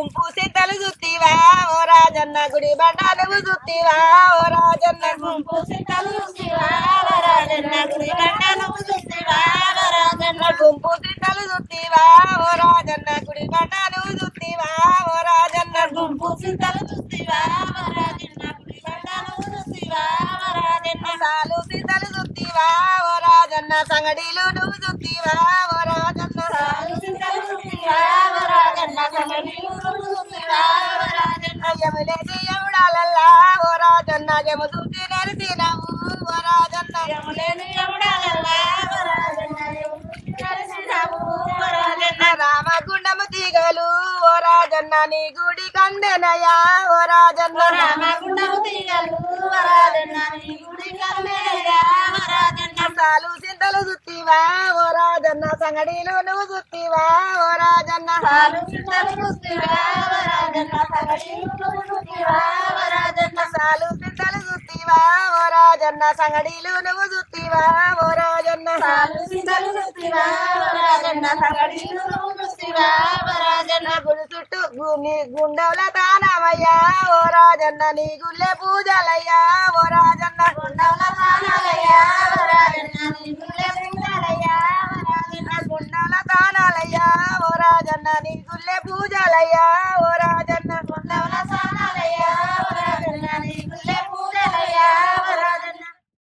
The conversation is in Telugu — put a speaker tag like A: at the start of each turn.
A: గుంపు సీతలు చూస్తీవా ఓ రాజన్న గుడి బండాలు చూస్తీవా ఓ రాజన్న
B: గుంపు సీతలు చూస్తీవా రాజన్న గుడి బండాలు చూస్తీవా రాజన్న
A: గుంపు సీతలు చూస్తీవా ఓ రాజన్న గుడి బండాలు చూస్తీవా ఓ రాజన్న
B: గుంపు సీతలు చూస్తీవా రాజన్న గుడి బండాలు చూస్తీవా రాజన్న
A: సాలు సీతలు చూస్తీవా ఓ రాజన్న సంగడిలు నువ్వు
B: చూస్తీవా వరాజన్న
A: యములేసి యముడాలల్లా ఓ రాజన్న ఓ రాజన్న రామగుండము తీగలు ఓ రాజన్న నీ గుడి కందెనయా ఓ రాజన్న
B: రామగుండము తీగలు వరాజన్న నీ గుడి కన్నయ్యా వరాజన్న
A: సాలు చింతలు సుత్తివా ఓ రాజన్న సంగడిలు నువ్వు సుత్తివా ఓ రాజన్న
B: సాలు
A: చింతలు సుత్తివా ఓ రాజన్న సంగడిలు నువ్వు సుత్తివా ఓ రాజన్న గుడి చుట్టూ భూమి గుండెల తానమయ్యా ఓ రాజన్న నీ గుళ్ళే పూజలయ్యా ఓ రాజన్న
B: గుండముల
A: ఓ రాజన్న నీ గుళ్ళే పూజలయ్యా ఓ